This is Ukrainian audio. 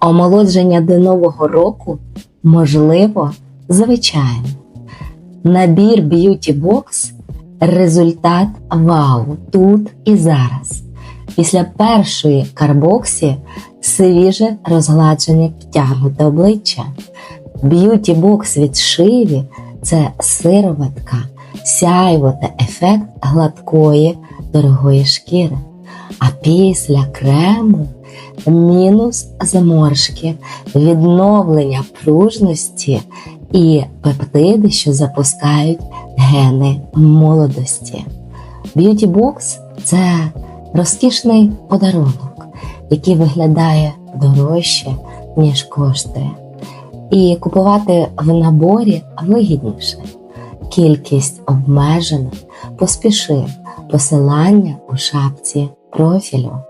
Омолодження до нового року можливо звичайно. Набір Beauty Box результат вау тут і зараз. Після першої карбоксі свіже розгладжене втягнуте обличчя. Box від Шиві це сироватка, сяйво та ефект гладкої дорогої шкіри. А після крему мінус заморшки, відновлення пружності і пептиди, що запускають гени молодості. Beauty Box – це розкішний подарунок, який виглядає дорожче, ніж коштує. І купувати в наборі вигідніше. Кількість обмежена. Поспіши посилання у шапці профил.